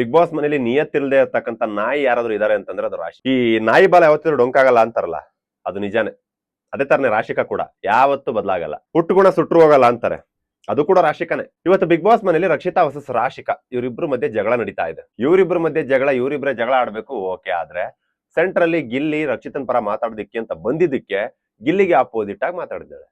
Big boss ಮನೇಲಿ ನಿಯತ್ತಿಲ್ಲದೆ ಇರ್ತಕ್ಕಂಥ ನಾಯಿ ಯಾರಾದ್ರೂ ಇದಾರೆ ಅಂತಂದ್ರೆ ಅದು ರಾಶಿ. ಈ ನಾಯಿ ಬಾಲ ಯಾವತ್ತಿದ್ರು ಡೊಂಕಾಗಲ್ಲ ಅಂತಾರಲ್ಲ, ಅದು ನಿಜಾನೇ. ಅದೇ ತರನೇ ರಾಶಿಕ ಕೂಡ, ಯಾವತ್ತೂ ಬದಲಾಗಲ್ಲ. ಹುಟ್ಟು ಗುಣ ಸುಟ್ರು ಹೋಗಲ್ಲ ಅಂತಾರೆ. ಅದು ಕೂಡ ರಾಶಿಕನೇ. ಇವತ್ತು ಬಿಗ್ ಬಾಸ್ ಮನೇಲಿ ರಕ್ಷಿತಾ ವಸಸ್ ರಾಶಿಕಾ, ಇವರಿಬ್ರು ಮಧ್ಯೆ ಜಗಳ ನಡೀತಾ ಇದೆ. ಇವರಿಬ್ರ ಮಧ್ಯೆ ಜಗಳ, ಇವರಿಬ್ರೆ ಜಗಳ ಆಡ್ಬೇಕು, ಓಕೆ. ಆದ್ರೆ ಸೆಂಟರ್ ಅಲ್ಲಿ ಗಿಲ್ಲಿ ರಕ್ಷಿತನ್ ಪರ ಮಾತಾಡೋದಿಕ್ಕೆ ಅಂತ ಬಂದಿದ್ದಕ್ಕೆ ಗಿಲ್ಲಿಗೆ ಅಪೋಸಿಟ್ ಆಗಿ ಮಾತಾಡಿದ್ದಾಳೆ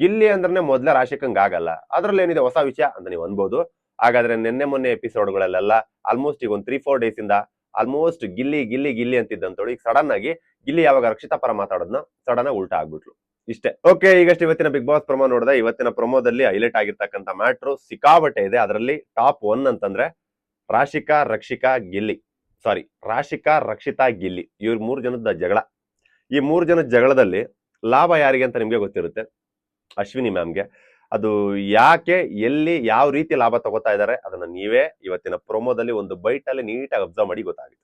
ಗಿಲ್ಲಿ ಅಂದ್ರೆ ಮೊದ್ಲೇ ರಾಶಿಕಂಗ್ ಆಗಲ್ಲ. ಅದ್ರಲ್ಲಿ ಏನಿದೆ ಹೊಸ ವಿಷಯ ಅಂತ ನೀವು ಅನ್ಬೋದು. ಹಾಗಾದ್ರೆ ನಿನ್ನೆ ಮೊನ್ನೆ ಎಪಿಸೋಡ್ಗಳಲ್ಲೆಲ್ಲ ಆಲ್ಮೋಸ್ಟ್ ಈಗ ಒಂದು ತ್ರೀ ಫೋರ್ ಡೇಸ್ ಇಂದ ಆಲ್ಮೋಸ್ಟ್ ಗಿಲ್ಲಿ ಗಿಲ್ಲಿ ಗಿಲ್ಲಿ ಅಂತಿದ್ದಂತೋಳು ಈಗ ಸಡನ್ ಆಗಿ ಗಿಲ್ಲಿ ಯಾವಾಗ ರಕ್ಷಿತಾ ಪರ ಮಾತಾಡೋದನ್ನ ಸಡನ್ ಆಗಿ ಉಲ್ಟಾ ಆಗ್ಬಿಟ್ಲು. ಇಷ್ಟೇ. ಓಕೆ ಈಗಷ್ಟು ಇವತ್ತಿನ ಬಿಗ್ ಬಾಸ್ ಪ್ರೊಮೋ ನೋಡಿದೆ. ಇವತ್ತಿನ ಪ್ರೊಮೋದಲ್ಲಿ ಹೈಲೈಟ್ ಆಗಿರ್ತಕ್ಕಂಥ ಮ್ಯಾಟ್ರು ಸಿಕ್ಕಾಬಟ್ಟೆ ಇದೆ. ಅದರಲ್ಲಿ ಟಾಪ್ ಒನ್ ಅಂತಂದ್ರೆ ರಾಶಿಕಾ, ರಕ್ಷಿಕಾ, ಗಿಲ್ಲಿ. ಸಾರಿ ರಾಶಿಕಾ, ರಕ್ಷಿತಾ, ಗಿಲ್ಲಿ. ಇವ್ರ ಮೂರು ಜನದ ಜಗಳ. ಈ ಮೂರು ಜನದ ಜಗಳದಲ್ಲಿ ಲಾಭ ಯಾರಿಗೆ ಅಂತ ನಿಮ್ಗೆ ಗೊತ್ತಿರುತ್ತೆ? ಅಶ್ವಿನಿ ಮ್ಯಾಮ್ಗೆ ಅದು ಯಾಕೆ ಎಲ್ಲಿ ಯಾವ ರೀತಿ ಲಾಭ ತಗೋತಾ ಇದ್ದಾರೆ ಅದನ್ನ ನೀವೇ ಇವತ್ತಿನ ಪ್ರೊಮೋದಲ್ಲಿ ಒಂದು ಬೈಟ್ ಅಲ್ಲಿ ನೀಟಾಗಿ ಅಬ್ಸರ್ವ್ ಮಾಡಿ ಗೊತ್ತಾಗುತ್ತೆ.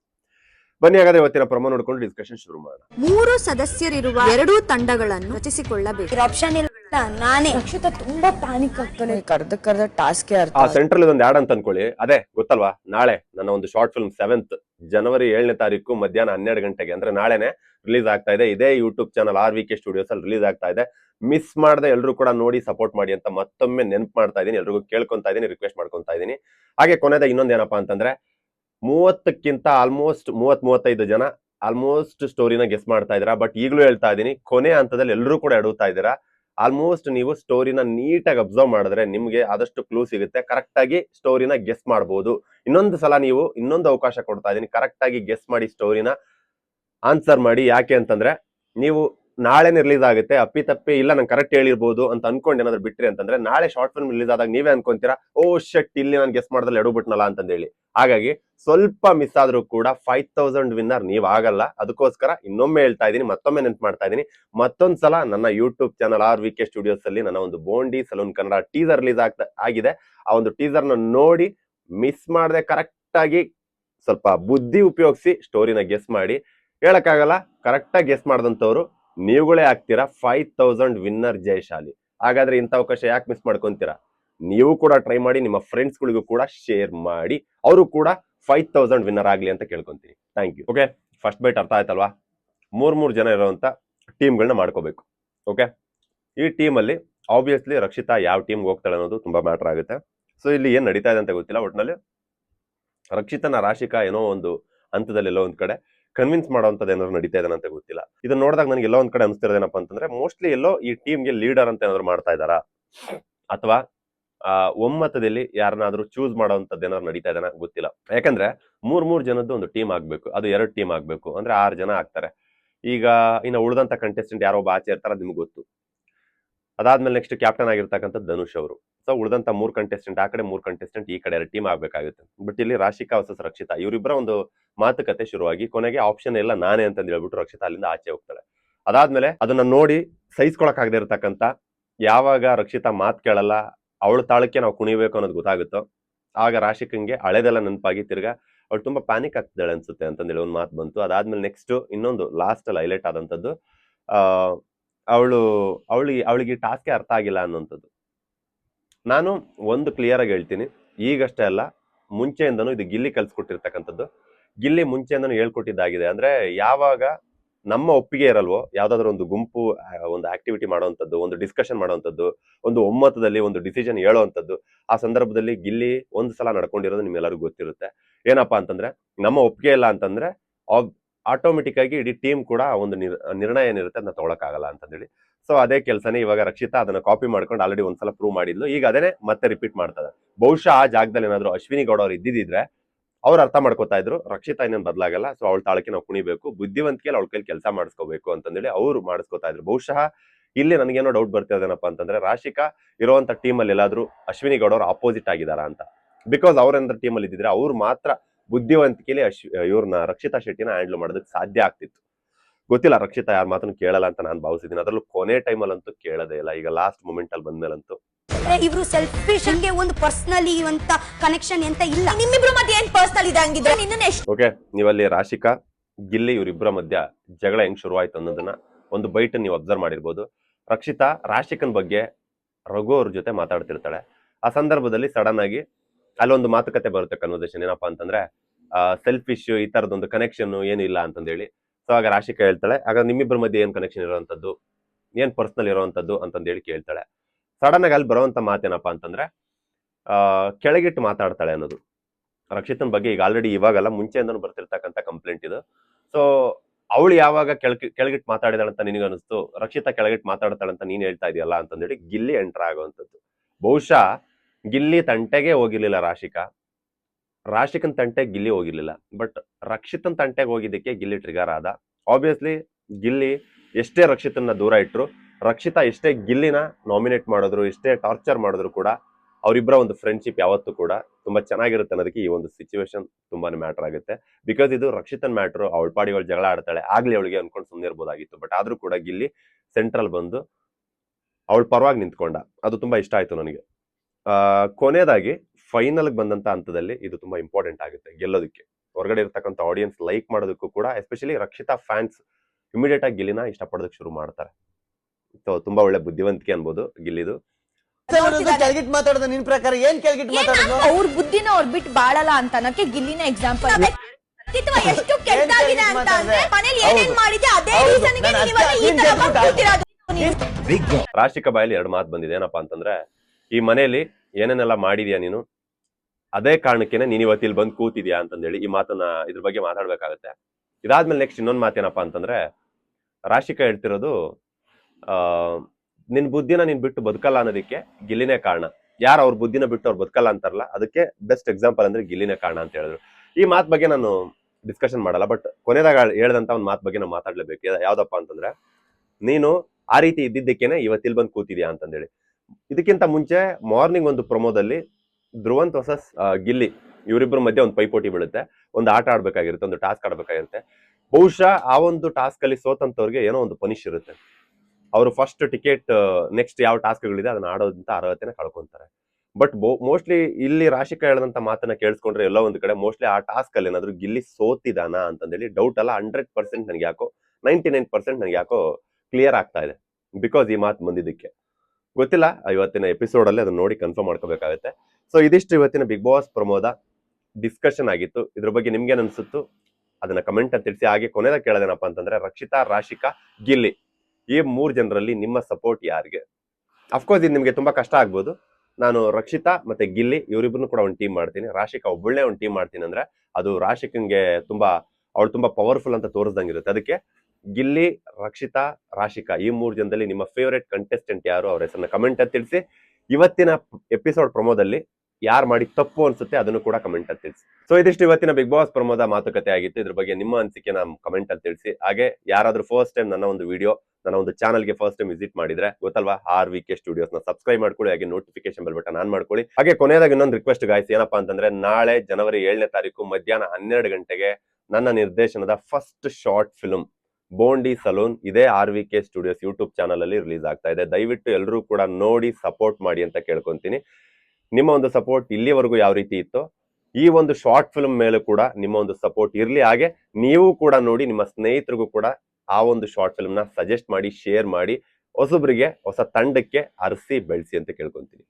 ಬನ್ನಿ ಹಾಗಾದ್ರೆ ಇವತ್ತಿನ ಪ್ರೊಮೋ ನೋಡ್ಕೊಂಡು ಡಿಸ್ಕಷನ್ ಶುರು ಮಾಡೋಣ. ಮೂರು ಸದಸ್ಯರಿರುವ ಎರಡೂ ತಂಡಗಳನ್ನು ರಚಿಸಿಕೊಳ್ಳಬೇಕು. ಆಪ್ಷನ್ ಇಲ್ಲ ನಾನೇ. ರಕ್ಷಿತ ತುಂಬಾ ಪ್ಯಾನಿಕ್ ಆಗ್ತಾನೆ. ಕರ್ದ ಕರ್ದ ಟಾಸ್ಕ್ ಆ ಸೆಂಟ್ರಲ್ ಒಂದು ಆಡ್ ಅಂತ ಅನ್ಕೊಳ್ಳಿ ಅದೇ ಗೊತ್ತಲ್ವಾ? ನಾಳೆ ನನ್ನ ಒಂದು ಶಾರ್ಟ್ ಫಿಲ್ಮ್ ಸೆವೆಂತ್ ಜನವರಿ ಏಳನೇ ತಾರೀಕು ಮಧ್ಯಾಹ್ನ ಹನ್ನೆರಡು ಗಂಟೆಗೆ, ಅಂದ್ರೆ ನಾಳೆನೆ ರಿಲೀಸ್ ಆಗ್ತಾ ಇದೆ. ಇದೇ YouTube channel R V K studios ಅಲ್ಲಿ ರಿಲೀಸ್ ಆಗ್ತಾ ಇದೆ. ಮಿಸ್ ಮಾಡದೆ ಎಲ್ಲರೂ ಕೂಡ ನೋಡಿ ಸಪೋರ್ಟ್ ಮಾಡಿ ಅಂತ ಮತ್ತೊಮ್ಮೆ ನೆನಪು ಮಾಡ್ತಾ ಇದ್ದೀನಿ ಎಲ್ರಿಗೂ ಕೇಳ್ಕೊಂತ ಇದ್ದೀನಿ ರಿಕ್ವೆಸ್ಟ್ ಮಾಡ್ಕೊತಾ ಇದೀನಿ. ಹಾಗೆ ಕೊನೆದ ಇನ್ನೊಂದು ಏನಪ್ಪಾ ಅಂತಂದ್ರೆ, ಮೂವತ್ತಕ್ಕಿಂತ ಆಲ್ಮೋಸ್ಟ್ ಮೂವತ್ ಮೂವತ್ತೈದು ಜನ ಆಲ್ಮೋಸ್ಟ್ ಸ್ಟೋರಿನ ಗೆಸ್ ಮಾಡ್ತಾ ಇದ್ದೀರಾ. ಬಟ್ ಈಗಲೂ ಹೇಳ್ತಾ ಇದ್ದೀನಿ ಕೊನೆ ಹಂತದಲ್ಲಿ ಎಲ್ಲರೂ ಕೂಡ ಎಡುತ್ತಾ ಇದ್ದೀರಾ. ಆಲ್ಮೋಸ್ಟ್ ನೀವು ಸ್ಟೋರಿನ ನೀಟಾಗಿ ಅಬ್ಸರ್ವ್ ಮಾಡಿದ್ರೆ ನಿಮಗೆ ಆದಷ್ಟು ಕ್ಲೂ ಸಿಗುತ್ತೆ. ಕರೆಕ್ಟ್ ಆಗಿ ಸ್ಟೋರಿನ ಗೆಸ್ ಮಾಡಬಹುದು ಇನ್ನೊಂದು ಸಲ ನೀವು ಇನ್ನೊಂದು ಅವಕಾಶ ಕೊಡ್ತಾ ಇದೀನಿ. ಕರೆಕ್ಟ್ ಆಗಿ ಗೆಸ್ ಮಾಡಿ ಸ್ಟೋರಿನ ಆನ್ಸರ್ ಮಾಡಿ. ಯಾಕೆ ಅಂತಂದ್ರೆ ನೀವು ನಾಳೆನೇ ರಿಲೀಸ್ ಆಗುತ್ತೆ, ಅಪ್ಪಿ ತಪ್ಪಿ ಇಲ್ಲ, ನಂಗೆ ಕರೆಕ್ಟ್ ಹೇಳಿರ್ಬೋದು ಅಂತ ಅನ್ಕೊಂಡು ಏನಾದ್ರು ಬಿಟ್ರಿ ಅಂತಂದ್ರೆ, ನಾಳೆ ಶಾರ್ಟ್ ಫಿಲ್ಮ್ ರಿಲೀಸ್ ಆದಾಗ ನೀವೇ ಅನ್ಕೊಂತೀರಾ, ಓ ಶಟ್ ಇಲ್ಲಿ ನಾನು ಗೆಸ್ ಮಾಡ್ದಲ್ಲಿ ಎಡುಬಿಟ್ನಲ್ಲ ಅಂತಂದೇಳಿ. ಹಾಗಾಗಿ ಸ್ವಲ್ಪ ಮಿಸ್ ಆದ್ರೂ ಕೂಡ ಫೈವ್ ತೌಸಂಡ್ ವಿನ್ನರ್ ನೀವ್ ಆಗಲ್ಲ. ಅದಕ್ಕೋಸ್ಕರ ಇನ್ನೊಮ್ಮೆ ಹೇಳ್ತಾ ಇದೀನಿ ಮತ್ತೊಮ್ಮೆ ನೆನ್ಪು ಮಾಡ್ತಾ ಇದೀನಿ ಮತ್ತೊಂದ್ಸಲ ನನ್ನ YouTube channel R V K studios ಅಲ್ಲಿ ನನ್ನ ಒಂದು Bondi saloon Kannada teaser release ಆಗ್ತಾ ಆಗಿದೆ. ಆ ಒಂದು ಟೀಸರ್ನ ನೋಡಿ ಮಿಸ್ ಮಾಡದೆ ಕರೆಕ್ಟ್ ಆಗಿ ಸ್ವಲ್ಪ ಬುದ್ಧಿ ಉಪಯೋಗಿಸಿ ಸ್ಟೋರಿನ ಗೆಸ್ ಮಾಡಿ. ಹೇಳಕ್ಕಾಗಲ್ಲ ಕರೆಕ್ಟಾಗಿ ಗೆಸ್ ಮಾಡಿದಂಥವ್ರು ನೀವುಗಳೇ ಆಗ್ತೀರಾ? ಫೈವ್ ತೌಸಂಡ್ ವಿನ್ನರ್ ಜಯಶಾಲಿ. ಹಾಗಾದ್ರೆ ಇಂಥ ಅವಕಾಶ ಯಾಕೆ ಮಿಸ್ ಮಾಡ್ಕೊಂತೀರಾ? ನೀವು ಕೂಡ ಟ್ರೈ ಮಾಡಿ, ನಿಮ್ಮ ಫ್ರೆಂಡ್ಸ್ಗಳಿಗೂ ಕೂಡ ಶೇರ್ ಮಾಡಿ, ಅವರು ಕೂಡ ಫೈವ್ ತೌಸಂಡ್ ವಿನ್ನರ್ ಆಗಲಿ ಅಂತ ಕೇಳ್ಕೊಂತೀನಿ. Thank you okay first bite ಅರ್ಥ ಆಯ್ತಲ್ವಾ? ಮೂರ್ ಮೂರು ಜನ ಇರುವಂತ ಟೀಮ್ಗಳನ್ನ ಮಾಡ್ಕೋಬೇಕು. ಓಕೆ ಈ ಟೀಮಲ್ಲಿ ಆಬ್ವಿಯಸ್ಲಿ ರಕ್ಷಿತಾ ಯಾವ ಟೀಮ್ಗೆ ಹೋಗ್ತಾಳೆ ಅನ್ನೋದು ತುಂಬಾ ಮ್ಯಾಟರ್ ಆಗುತ್ತೆ. ಸೊ ಇಲ್ಲಿ ಏನ್ ನಡೀತಾ ಇದೆ ಅಂತ ಗೊತ್ತಿಲ್ಲ. ಒಟ್ಟಿನಲ್ಲಿ ರಕ್ಷಿತನ ರಾಶಿಕಾ ಏನೋ ಒಂದು ಹಂತದಲ್ಲಿ ಎಲ್ಲೋ ಒಂದ್ ಕಡೆ. ಕನ್ವಿನ್ಸ್ ಮಾಡುವಂತದ್ದು ಏನಾದ್ರು ನಡೀತಾ ಇದೆ ಅಂತ ಗೊತ್ತಿಲ್ಲ. ಇದನ್ನ ನೋಡಿದಾಗ ನನಗೆ ಎಲ್ಲೋ ಒಂದ್ ಕಡೆ ಅನಿಸ್ತಿರೋದೇನಪ್ಪ ಅಂತಂದ್ರೆ ಮೋಸ್ಟ್ಲಿ ಎಲ್ಲೋ ಈ ಟೀಮ್ಗೆ ಲೀಡರ್ ಅಂತ ಏನಾದ್ರು ಮಾಡ್ತಾ ಇದಾರಾ ಅಥವಾ, ಆ, ಒಮ್ಮತದಲ್ಲಿ ಯಾರನ್ನಾದ್ರೂ ಚೂಸ್ ಮಾಡೋಂಥದ್ದು ಏನಾದ್ರು ನಡೀತಾ ಇದೆನಾ ಗೊತ್ತಿಲ್ಲ. ಯಾಕಂದ್ರೆ, ಮೂರ್ ಮೂರ್ ಜನದ್ದು ಒಂದು ಟೀಮ್ ಆಗ್ಬೇಕು. ಅದು ಎರಡು ಟೀಮ್ ಆಗ್ಬೇಕು. ಅಂದ್ರೆ ಆರು ಜನ ಆಗ್ತಾರೆ. ಈಗ, ಇನ್ನು ಉಳಿದಂತ ಕಂಟೆಸ್ಟೆಂಟ್ ಯಾರೋ ಒಬ್ಬ ಆಚೆ ಇರ್ತಾರೆ ನಿಮ್ಗೆ ಗೊತ್ತು. ಅದಾದ್ಮೇಲೆ ನೆಕ್ಸ್ಟ್ ಕ್ಯಾಪ್ಟನ್ ಆಗಿರ್ತಕ್ಕಂಥ ಧನುಷ್ ಅವರು. ಸೊ ಉಳಿದಂತ ಮೂರು ಕಂಟೆಸ್ಟೆಂಟ್ ಆ ಕಡೆ ಮೂರು ಕಂಟೆಸ್ಟೆಂಟ್ ಈ ಕಡೆ ಎರಡು ಟೀಮ್ ಆಗ್ಬೇಕಾಗುತ್ತೆ. ಬಟ್ ಇಲ್ಲಿ ರಾಶಿಕಾ ಹೊಸ ರಕ್ಷಿತಾ ಇವರಿಬ್ಬರ ಒಂದು ಮಾತುಕತೆ ಶುರುವಾಗಿ, ಕೊನೆಗೆ ಆಪ್ಷನ್ ಎಲ್ಲ ನಾನೇ ಅಂತ ಹೇಳ್ಬಿಟ್ಟು ರಕ್ಷಿತಾ, ಅಲ್ಲಿಂದ ಆಚೆ ಹೋಗ್ತಾಳೆ ಅದಾದ್ಮೇಲೆ ಅದನ್ನ ನೋಡಿ ಸಹಿಸ್ಕೊಳಕ್ ಆಗದೆ ಇರತಕ್ಕಂತ ಯಾವಾಗ ರಕ್ಷಿತಾ ಮಾತ್ ಕೇಳಲ್ಲ, ಅವಳ ತಾಳಕ್ಕೆ ನಾವು ಕುಣಿಬೇಕು ಅನ್ನೋದು ಗೊತ್ತಾಗುತ್ತೋ, ಆಗ ರಾಶಿಕಂಗೆ ಹಳೆದೆಲ್ಲ ನೆನಪಾಗಿ ತಿರ್ಗಾ ಅವಳು ತುಂಬಾ ಪ್ಯಾನಿಕ್ ಆಗ್ತಿದ್ದಾಳೆ ಅನ್ಸುತ್ತೆ ಅಂತಂದೇಳಿ ಒಂದು ಮಾತು ಬಂತು. ಅದಾದ್ಮೇಲೆ ನೆಕ್ಸ್ಟ್ ಇನ್ನೊಂದು ಲಾಸ್ಟ್ ಅಲ್ಲಿ ಹೈಲೈಟ್ ಆದಂಥದ್ದು ಅವಳು, ಅವಳಿಗೆ ಅವಳಿಗೆ ಟಾಸ್ಕೇ ಅರ್ಥ ಆಗಿಲ್ಲ ಅನ್ನೋಂಥದ್ದು ನಾನು ಒಂದು ಕ್ಲಿಯರ್ ಆಗಿ ಹೇಳ್ತೀನಿ. ಈಗಷ್ಟೇ ಅಲ್ಲ, ಮುಂಚೆಯಿಂದನೂ ಇದು ಗಿಲ್ಲಿ ಕಲ್ಸ್ಕೊಟ್ಟಿರ್ತಕ್ಕಂಥದ್ದು. ಗಿಲ್ಲಿ ಮುಂಚೆಯಿಂದನೂ ಹೇಳ್ಕೊಟ್ಟಿದ್ದಾಗಿದೆ. ಅಂದ್ರೆ ಯಾವಾಗ ನಮ್ಮ ಒಪ್ಪಿಗೆ ಇರಲ್ವೋ, ಯಾವುದಾದ್ರೂ ಒಂದು ಗುಂಪು ಒಂದು ಆಕ್ಟಿವಿಟಿ ಮಾಡುವಂಥದ್ದು, ಒಂದು ಡಿಸ್ಕಷನ್ ಮಾಡುವಂಥದ್ದು, ಒಂದು ಒಮ್ಮತದಲ್ಲಿ ಒಂದು ಡಿಸಿಷನ್ ಹೇಳುವಂಥದ್ದು, ಆ ಸಂದರ್ಭದಲ್ಲಿ ಗಿಲ್ಲಿ ಒಂದು ಸಲ ನಡ್ಕೊಂಡಿರೋದು ನಿಮ್ಗೆಲ್ಲರಿಗೂ ಗೊತ್ತಿರುತ್ತೆ. ಏನಪ್ಪಾ ಅಂತಂದ್ರೆ, ನಮ್ಮ ಒಪ್ಪಿಗೆ ಇಲ್ಲ ಅಂತಂದ್ರೆ ಆಟೋಮೆಟಿಕ್ ಆಗಿ ಇಡೀ ಟೀಮ್ ಕೂಡ ಒಂದು ನಿರ್- ನಿರ್ಣಯ ಏನಿರುತ್ತೆ ಅದನ್ನ ತಗೊಳಕ್ಕಾಗಲ್ಲ ಅಂತಂದೇಳಿ. ಸೊ ಅದೇ ಕೆಲಸನೇ ಇವಾಗ ರಕ್ಷಿತಾ ಅದನ್ನ ಕಾಪಿ ಮಾಡ್ಕೊಂಡು ಆಲ್ರೆಡಿ ಒಂದ್ಸಲ ಪ್ರೂವ್ ಮಾಡಿದ್ಲು. ಈಗ ಅದೇ ಮತ್ತೆ ರಿಪೀಟ್ ಮಾಡ್ತಾರೆ ಬಹುಶಃ ಆ ಜಾಗದಲ್ಲಿ ಏನಾದ್ರು ಅಶ್ವಿನಿ ಗೌಡ ಅವ್ರು ಇದ್ದಿದ್ರೆ ಅವ್ರು ಅರ್ಥ ಮಾಡ್ಕೋತಾ ಇದ್ರು, ರಕ್ಷಿತಾ ಇನ್ನೇನು ಬದಲಾಗಲ್ಲ ಸೊ ಅವಳ ತಾಳಕ್ಕೆ ನಾವು ಕುಣಿಬೇಕು ಬುದ್ಧಿವಂತಿಕೆಯಲ್ಲಿ ಅವಳ ಕೈಲಿ ಕೆಲಸ ಮಾಡಿಸ್ಕೋಬೇಕು ಅಂತಂದೇಳಿ ಅವ್ರು ಮಾಡಿಸ್ಕೋತಾ ಇದ್ರು. ಬಹುಶಃ ಇಲ್ಲಿ ನನಗೇನೋ ಡೌಟ್ ಬರ್ತಿರೋದೇನಪ್ಪ ಅಂತಂದ್ರೆ ರಾಶಿಕಾ ಇರುವಂತ ಟೀಮಲ್ಲಿ ಎಲ್ಲಾದ್ರೂ ಅಶ್ವಿನಿ ಗೌಡ ಅವ್ರು ಆಪೋಸಿಟ್ ಆಗಿದಾರ ಅಂತ. ಬಿಕಾಸ್ ಅವ್ರ ಟೀಮಲ್ಲಿ ಇದ್ದಿದ್ರೆ ಅವ್ರು ಮಾತ್ರ ಬುದ್ಧಿವಂತಿಕೆಯಲ್ಲಿ ಅಶ್ ಇವ್ರನ್ನ ರಕ್ಷಿತಾ ಶೆಟ್ಟಿನ ಹ್ಯಾಂಡಲ್ ಮಾಡೋದಕ್ಕೆ ಸಾಧ್ಯ ಆಗ್ತಿತ್ತು. ಗೊತ್ತಿಲ್ಲ ರಕ್ಷಿತಾ ಯಾರ ಮಾತನ್ನು ಕೇಳಲ್ಲ ಅಂತ ನಾನು ಭಾವಿಸಿದ್ದೀನಿ ಅದರಲ್ಲೂ ಕೊನೆ ಟೈಮಲ್ಲಂತೂ ಕೇಳೋದೇ ಇಲ್ಲ. ಈಗ ಲಾಸ್ಟ್ ಮೂಮೆಂಟ್ ಅಲ್ಲಿ ಬಂದ್ಮೇಲಂತೂ. ಇವರು ಸೆಲ್ಫಿಶ್ ಹಂಗೆ ಒಂದು ಪರ್ಸನಲಿ ಅಂತ ಕನೆಕ್ಷನ್ ಎಂತ ಇಲ್ಲ. ನಿಮ್ಮಿಬ್ರು ಮತ್ತೆ ಏನ್ ಪರ್ಸನಲ್ ಇದೆ ಹಂಗಿದ್ರೆ? ನಿನ್ನ ಓಕೆ ನೀವಲ್ಲಿ ರಾಶಿಕಾ ಗಿಲ್ಲಿ ಇವರಿಬ್ಬರ ಮಧ್ಯ ಜಗಳ ಹೆಂಗ್ ಶುರುವಾಯ್ತು ಅನ್ನೋದನ್ನ ಒಂದು ಬೈಟ್ ನೀವು ಅಬ್ಸರ್ವ್ ಮಾಡಿರ್ಬೋದು. ರಕ್ಷಿತಾ ರಾಶಿಕನ್ ಬಗ್ಗೆ ರಘು ಅವ್ರ ಜೊತೆ ಮಾತಾಡ್ತಿರ್ತಾಳೆ. ಆ ಸಂದರ್ಭದಲ್ಲಿ ಸಡನ್ ಆಗಿ ಅಲ್ಲೊಂದು ಮಾತುಕತೆ ಬರುತ್ತೆ ಕನ್ವರ್ಸೇಷನ್ ಏನಪ್ಪಾ ಅಂತಂದ್ರೆ ಸೆಲ್ಫಿಶ್ ಈ ತರದೊಂದು ಕನೆಕ್ಷನ್ ಏನು ಏನಿಲ್ಲ ಅಂತಂದೇಳಿ. ಸೊ ಆಗ ರಾಶಿಕಾ ಹೇಳ್ತಾಳೆ ಆಗ ನಿಮ್ಮಿಬ್ಬರ ಮಧ್ಯೆ ಏನ್ ಕನೆಕ್ಷನ್ ಇರುವಂತದ್ದು? ಏನ್ ಪರ್ಸನಲ್ ಇರುವಂತದ್ದು ಅಂತಂದೇಳಿ ಕೇಳ್ತಾಳೆ. ಸಡನ್ ಆಗಿ ಅಲ್ಲಿ ಬರುವಂತ ಮಾತೇನಪ್ಪ ಅಂತಂದ್ರೆ, ಆ, ಕೆಳಗಿಟ್ಟು ಮಾತಾಡ್ತಾಳೆ ಅನ್ನೋದು. ರಕ್ಷಿತನ್ ಬಗ್ಗೆ ಈಗ ಆಲ್ರೆಡಿ ಇವಾಗಲ್ಲ ಮುಂಚೆಯಿಂದನೂ ಬರ್ತಿರ್ತಕ್ಕಂಥ ಕಂಪ್ಲೇಂಟ್ ಇದು. ಸೊ ಅವಳು ಯಾವಾಗ ಕೆಳಗೆ ಕೆಳಗಿಟ್ಟು ಮಾತಾಡಿದಾಳೆ ಅಂತ ನಿನಗೆ ಅನಿಸ್ತು ರಕ್ಷಿತಾ ಕೆಳಗಿಟ್ಟು ಮಾತಾಡ್ತಾಳೆ ಅಂತ ನೀನ್ ಹೇಳ್ತಾ ಇದೆಯಲ್ಲ ಅಂತಂದೇಳಿ ಗಿಲ್ಲಿ ಎಂಟರ್ ಆಗುವಂಥದ್ದು. ಬಹುಶಃ ಗಿಲ್ಲಿ ತಂಟೆಗೆ ಹೋಗಿರ್ಲಿಲ್ಲ ರಾಶಿಕಾ. ರಾಶಿಕನ್ ತಂಟೆಗೆ ಗಿಲ್ಲಿ ಹೋಗಿರ್ಲಿಲ್ಲ. ಬಟ್ ರಕ್ಷಿತನ್ ತಂಟೆಗೆ ಹೋಗಿದ್ದಕ್ಕೆ ಗಿಲ್ಲಿ ಟ್ರಿಗರ್ ಆದ. ಆಬ್ವಿಯಸ್ಲಿ ಗಿಲ್ಲಿ ಎಷ್ಟೇ ರಕ್ಷಿತನ ದೂರ ಇಟ್ರು, ರಕ್ಷಿತಾ ಎಷ್ಟೇ ಗಿಲ್ಲಿನ ನಾಮಿನೇಟ್ ಮಾಡಿದ್ರು, ಎಷ್ಟೇ ಟಾರ್ಚರ್ ಮಾಡಿದ್ರು ಕೂಡ ಅವರಿಬ್ಬರ ಒಂದು ಫ್ರೆಂಡ್ಶಿಪ್ ಯಾವತ್ತೂ ಕೂಡ ತುಂಬಾ ಚೆನ್ನಾಗಿರುತ್ತೆ ಅನ್ನೋದಕ್ಕೆ ಈ ಒಂದು ಸಿಚುವೇಶನ್ ತುಂಬಾನೇ ಮ್ಯಾಟರ್ ಆಗುತ್ತೆ. ಬಿಕಾಸ್ ಇದು ರಕ್ಷಿತನ್ ಮ್ಯಾಟ್ರು ಅವಳ ಪಾಡಿಗಳು ಜಗಳ ಆಡ್ತಾಳೆ, ಆಗ್ಲಿ ಅವಳಿಗೆ ಅನ್ಕೊಂಡು ಸುಮ್ಮನೆ ಇರ್ಬೋದಾಗಿತ್ತು. ಬಟ್ ಆದ್ರೂ ಕೂಡ ಗಿಲ್ಲಿ ಸೆಂಟ್ರಲ್ ಬಂದು ಅವಳ ಪರವಾಗಿ ನಿಂತ್ಕೊಂಡ. ಅದು ತುಂಬಾ ಇಷ್ಟ ಆಯ್ತು ನನಗೆ. ಕೊನೆಯದಾಗಿ ಫೈನಲ್ ಬಂದಂತ ಹಂತದಲ್ಲಿ ಇದು ತುಂಬಾ ಇಂಪಾರ್ಟೆಂಟ್ ಆಗುತ್ತೆ ಗೆಲ್ಲೋದಕ್ಕೆ. ಹೊರಗಡೆ ಇರ್ತಕ್ಕಂಥ ಆಡಿಯನ್ಸ್ ಲೈಕ್ ಮಾಡೋದಕ್ಕೂ ಕೂಡ ಎಸ್ಪೆಷಲಿ ರಕ್ಷಿತಾ ಫ್ಯಾನ್ಸ್ ಇಮಿಡಿಯೇಟ್ ಆಗಿ ಗಿಲ್ಲಿನ ಇಷ್ಟಪಡೋದಕ್ಕೆ ಶುರು ಮಾಡ್ತಾರೆ. ಸೊ ತುಂಬಾ ಒಳ್ಳೆ ಬುದ್ಧಿವಂತಿಕೆ ಅನ್ಬೋದು ಗಿಲ್ಲಿದು. ಕೆಳಗಿಟ್ ಮಾತಾಡೋದು ನಿನ್ ಪ್ರಕಾರ ಏನ್ ಕೆಳಗಿಟ್ ಮಾತಾಡೋದು? ಅವ್ರ ಬುದ್ಧಿನ ಅವ್ರ ಬಿಟ್ಟು ಬಾಳಲ್ಲ ಅಂತ ಅನ್ನಕ್ಕೆ ಗಿಲ್ಲಿನ ಎಕ್ಸಾಂಪಲ್ ವ್ಯಕ್ತಿತ್ವ ಎಷ್ಟು ಕೆಟ್ಟದಾಗಿದೆ ಅಂತ ಅಂದ್ರೆ ಮನೇಲಿ ಏನೇನ್ ಮಾಡಿದ್ದೆ ಅದೇ. ರೀಸನ್ಗೆ ನಾನು ನೀನ್ ಇವತ್ತು ಈ ತರ ನೀನು. ಬಾಯಲ್ಲಿ ಎರಡು ಮಾತು ಬಂದಿದೆ ಏನಪ್ಪಾ ಅಂತಂದ್ರೆ ಈ ಮನೆಯಲ್ಲಿ ಏನೇನೆಲ್ಲ ಮಾಡಿದ್ಯಾ ನೀನು? ಅದೇ ಕಾರಣಕ್ಕೇನೆ ನೀನು ಇವತ್ತಿಲ್ಲಿ ಬಂದು ಕೂತಿದ್ಯಾ ಅಂತಂದೇಳಿ ಈ ಮಾತನ್ನ ಇದ್ರ ಬಗ್ಗೆ ಮಾತಾಡ್ಬೇಕಾಗತ್ತೆ. ಇದಾದ್ಮೇಲೆ ನೆಕ್ಸ್ಟ್ ಇನ್ನೊಂದು ಮಾತೇನಪ್ಪಾ ಅಂತಂದ್ರೆ, ರಾಶಿಕಾ ಹೇಳ್ತಿರೋದು, ಆ, ನಿನ್ ಬುದ್ಧಿನ ನೀನ್ ಬಿಟ್ಟು ಬದುಕಲ್ಲ ಅನ್ನೋದಕ್ಕೆ ಗಿಲ್ಲಿನೇ ಕಾರಣ. ಯಾರು ಅವ್ರ ಬುದ್ಧಿನ ಬಿಟ್ಟು ಅವ್ರು ಬದುಕಲ್ಲ ಅಂತಾರಲ್ಲ, ಅದಕ್ಕೆ ಬೆಸ್ಟ್ ಎಕ್ಸಾಂಪಲ್ ಅಂದ್ರೆ ಗಿಲ್ಲಿನೇ ಕಾರಣ ಅಂತ ಹೇಳಿದ್ರು. ಈ ಮಾತ್ ಬಗ್ಗೆ ನಾನು ಡಿಸ್ಕಷನ್ ಮಾಡಲ್ಲ ಬಟ್ ಕೊನೆದಾಗ ಹೇಳ್ದಂತ ಒಂದು ಮಾತ್ ಬಗ್ಗೆ ನಾವು ಮಾತಾಡ್ಲೇಬೇಕು. ಯಾವ್ದಪ್ಪ ಅಂತಂದ್ರೆ, ನೀನು ಆ ರೀತಿ ಇದ್ದಿದ್ದಕ್ಕೇನೆ ಇವತ್ತಿಲ್ ಬಂದು ಕೂತಿದ್ಯಾ ಅಂತಂದೇಳಿ. ಇದಕ್ಕಿಂತ ಮುಂಚೆ ಮಾರ್ನಿಂಗ್ ಒಂದು ಪ್ರೊಮೋದಲ್ಲಿ ಧ್ರುವಂತ್ ವರ್ಸಸ್ ಗಿಲ್ಲಿ ಇವರಿಬ್ಬರ ಮಧ್ಯೆ ಒಂದು ಪೈಪೋಟಿ ಬೀಳುತ್ತೆ. ಒಂದು ಆಟ ಆಡ್ಬೇಕಾಗಿರುತ್ತೆ, ಒಂದು ಟಾಸ್ಕ್ ಆಡ್ಬೇಕಾಗಿರುತ್ತೆ. ಬಹುಶಃ ಆ ಒಂದು ಟಾಸ್ಕ್ ಅಲ್ಲಿ ಸೋತಂತವ್ರಿಗೆ ಏನೋ ಒಂದು ಪನಿಷ್ ಇರುತ್ತೆ. ಅವರು ಫಸ್ಟ್ ಟಿಕೆಟ್ ನೆಕ್ಸ್ಟ್ ಯಾವ ಟಾಸ್ಕ್ಗಳಿದೆ ಅದನ್ನ ಆಡೋದಂತ ಅರ್ಹತೆನ ಕಳ್ಕೊಂತಾರೆ. ಬಟ್ ಮೋಸ್ಟ್ಲಿ ಇಲ್ಲಿ ರಾಶಿಕಾ ಹೇಳದಂತ ಮಾತನ್ನ ಕೇಳಿಸ್ಕೊಂಡ್ರೆ ಎಲ್ಲ ಒಂದು ಕಡೆ ಮೋಸ್ಟ್ಲಿ ಆ ಟಾಸ್ಕ್ ಅಲ್ಲಿ ಏನಾದ್ರು ಗಿಲ್ಲಿ ಸೋತಿದಾನ ಅಂತಂದೇಳಿ ಡೌಟ್ ಅಲ್ಲ ಹಂಡ್ರೆಡ್ ಪರ್ಸೆಂಟ್ ನನಗೆ ಯಾಕೋ ನೈಂಟಿ ನೈನ್ ಪರ್ಸೆಂಟ್ ನನಗೆ ಯಾಕೋ ಕ್ಲಿಯರ್ ಆಗ್ತಾ ಇದೆ. ಬಿಕಾಸ್ ಈ ಮಾತು ಬಂದಿದ್ದಕ್ಕೆ. ಗೊತ್ತಿಲ್ಲ ಇವತ್ತಿನ ಎಪಿಸೋಡ್ ಅಲ್ಲಿ ಅದನ್ನ ನೋಡಿ ಕನ್ಫರ್ಮ್ ಮಾಡ್ಕೋಬೇಕಾಗುತ್ತೆ. ಸೊ ಇದಿಷ್ಟು ಇವತ್ತಿನ ಬಿಗ್ ಬಾಸ್ ಪ್ರಮೋದ ಡಿಸ್ಕಷನ್ ಆಗಿತ್ತು. ಇದ್ರ ಬಗ್ಗೆ ನಿಮ್ಗೆ ಅನ್ಸುತ್ತು? ಅದನ್ನ ಕಮೆಂಟ್ ಅಂತ ತಿಳಿಸಿ. ಹಾಗೆ ಕೊನೆದಾಗ ಕೇಳೋದೇನಪ್ಪ ಅಂತಂದ್ರೆ, ರಕ್ಷಿತಾ, ರಾಶಿಕಾ, ಗಿಲ್ಲಿ, ಈ ಮೂರು ಜನರಲ್ಲಿ ನಿಮ್ಮ ಸಪೋರ್ಟ್ ಯಾರಿಗೆ? ಅಫ್ಕೋರ್ಸ್ ಇದು ನಿಮ್ಗೆ ತುಂಬಾ ಕಷ್ಟ ಆಗ್ಬೋದು. ನಾನು ರಕ್ಷಿತಾ ಮತ್ತೆ ಗಿಲ್ಲಿ ಇವರಿಬ್ಬರನ್ನು ಕೂಡ ಒಂದು ಟೀಮ್ ಮಾಡ್ತೀನಿ. ರಾಶಿಕಾ ಒಬ್ಬಳೇ ಒಂದು ಟೀಮ್ ಮಾಡ್ತೀನಿ ಅಂದ್ರೆ ಅದು ರಾಶಿಕಂಗೆ ತುಂಬಾ, ಅವಳು ತುಂಬಾ ಪವರ್ಫುಲ್ ಅಂತ ತೋರಿಸ್ದಂಗಿರುತ್ತೆ ಅದಕ್ಕೆ ಗಿಲ್ಲಿ, ರಕ್ಷಿತಾ, ರಾಶಿಕಾ ಈ ಮೂರು ಜನದಲ್ಲಿ ನಿಮ್ಮ ಫೇವರೇಟ್ ಕಂಟೆಸ್ಟೆಂಟ್ ಯಾರು? ಅವ್ರ ಹೆಸರನ್ನ ಕಮೆಂಟ್ ಅಂತ ತಿಳಿಸಿ. ಇವತ್ತಿನ ಎಪಿಸೋಡ್ ಪ್ರಮೋದಲ್ಲಿ ಯಾರು ಮಾಡಿ ತಪ್ಪು ಅನ್ಸುತ್ತೆ ಅದನ್ನು ಕೂಡ ಕಮೆಂಟ್ ಅಲ್ಲಿ ತಿಳಿಸಿ. ಸೊ ಇದಿಷ್ಟು ಇವತ್ತಿನ ಬಿಗ್ ಬಾಸ್ ಪ್ರಮೋದ ಮಾತುಕತೆ ಆಗಿತ್ತು. ಇದ್ರ ಬಗ್ಗೆ ನಿಮ್ಮ ಅನಿಸಿಕೆ ನಮ್ಮ ಕಮೆಂಟ್ ಅಲ್ಲಿ ತಿಳಿಸಿ. ಹಾಗೆ ಯಾರಾದ್ರೂ ಫಸ್ಟ್ ಟೈಮ್ ನನ್ನ ಒಂದು ವಿಡಿಯೋ ನನ್ನ ಒಂದು ಚಾನಲ್ಗೆ ಫಸ್ಟ್ ಟೈಮ್ ವಿಸಿಟ್ ಮಾಡಿದ್ರೆ ಗೊತ್ತಲ್ವಾ? ಆರ್ ವಿ ಕೆ ಸ್ಟುಡಿಯೋಸ್ನ ಸಬ್ಸ್ಕ್ರೈಬ್ ಮಾಡ್ಕೊಳ್ಳಿ, ಹಾಗೆ ನೋಟಿಫಿಕೇಶನ್ ಬೆಲ್ ಬಟನ್ ಆನ್ ಮಾಡ್ಕೊಳ್ಳಿ. ಹಾಗೆ ಕೊನೆಯದಾಗಿ ಇನ್ನೊಂದು ರಿಕ್ವೆಸ್ಟ್ ಗಾಯ್ಸ್ ಏನಪ್ಪಾ ಅಂತಂದ್ರೆ ನಾಳೆ ಜನವರಿ ಏಳನೇ ತಾರೀಕು ಮಧ್ಯಾಹ್ನ ಹನ್ನೆರಡು ಗಂಟೆಗೆ ನನ್ನ ನಿರ್ದೇಶನದ first short film Bondi saloon ಇದೇ R V K studios YouTube channel ಅಲ್ಲಿ ರಿಲೀಸ್ ಆಗ್ತಾ ಇದೆ. ದಯವಿಟ್ಟು ಎಲ್ಲರೂ ಕೂಡ ನೋಡಿ ಸಪೋರ್ಟ್ ಮಾಡಿ ಅಂತ ಕೇಳ್ಕೊಂತೀನಿ. ನಿಮ್ಮ ಒಂದು ಸಪೋರ್ಟ್ ಇಲ್ಲಿವರೆಗೂ ಯಾವ ರೀತಿ ಇತ್ತು, ಈ ಒಂದು ಶಾರ್ಟ್ ಫಿಲ್ಮ್ ಮೇಲೆ ಕೂಡ ನಿಮ್ಮ ಒಂದು ಸಪೋರ್ಟ್ ಇರ್ಲಿ. ಹಾಗೆ ನೀವು ಕೂಡ ನೋಡಿ, ನಿಮ್ಮ ಸ್ನೇಹಿತರಿಗೂ ಕೂಡ ಆ ಒಂದು ಶಾರ್ಟ್ ಫಿಲ್ಮ್ನ ಸಜೆಸ್ಟ್ ಮಾಡಿ ಶೇರ್ ಮಾಡಿ, ಹೊಸಬ್ರಿಗೆ, ಹೊಸ ತಂಡಕ್ಕೆ ಅರಸಿ, ಬೆಳೆಸಿ ಅಂತ ಕೇಳ್ಕೊಂತೀನಿ.